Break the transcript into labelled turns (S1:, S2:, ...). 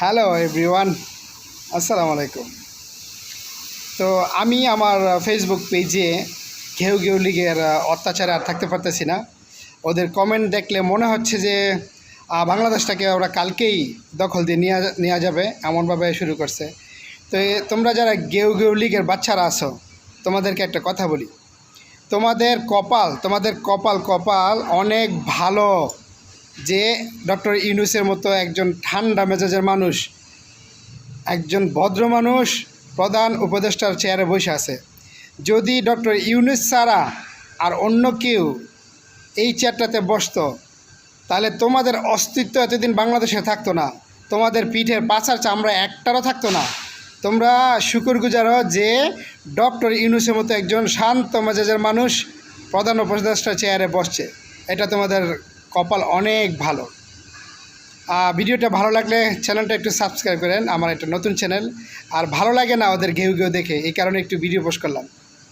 S1: Hello everyone আসসালামু আলাইকুম তো আমি আমার ফেসবুক পেজে ঘেউ ঘেউ লীগের অত্যাচারে আর থাকতে পারতেছি না। ওদের কমেন্ট দেখলে মনে হচ্ছে যে বাংলাদেশটাকে ওরা কালকেই দখল দিয়ে নিয়ে নেওয়া যাবে, এমনভাবে শুরু করছে। তো তোমরা যারা গেউ গেউ লীগের বাচ্চারা আছো, তোমাদেরকে একটা কথা বলি। তোমাদের কপাল তোমাদের কপাল কপাল অনেক ভালো। যে ডক্টর ইউনুসের মতো একজন ঠান্ডা মেজাজের মানুষ, একজন ভদ্র মানুষ, প্রধান উপদেষ্টার চেয়ারে বসে আছে। যদি ডক্টর ইউনুস ছাড়া আর অন্য কেউ এই চেয়ারটাতে বসতো, তাহলে তোমাদের অস্তিত্ব এতদিন বাংলাদেশে থাকতো না। তোমাদের পিঠের পাছার চামড়া একটারও থাকতো না। তোমরা শুকুর গুজার যে ডক্টর ইউনুসের মতো একজন শান্ত মেজাজের মানুষ প্রধান উপদেষ্টার চেয়ারে বসছে। এটা তোমাদের কপাল অনেক ভালো। ভিডিওটা ভালো লাগলে চ্যানেলটা একটু সাবস্ক্রাইব করেন, আমার একটা নতুন চ্যানেল। আর ভালো লাগে না ওদের ঘেউ ঘেউ দেখে, এই কারণে একটু ভিডিও পোস্ট করলাম।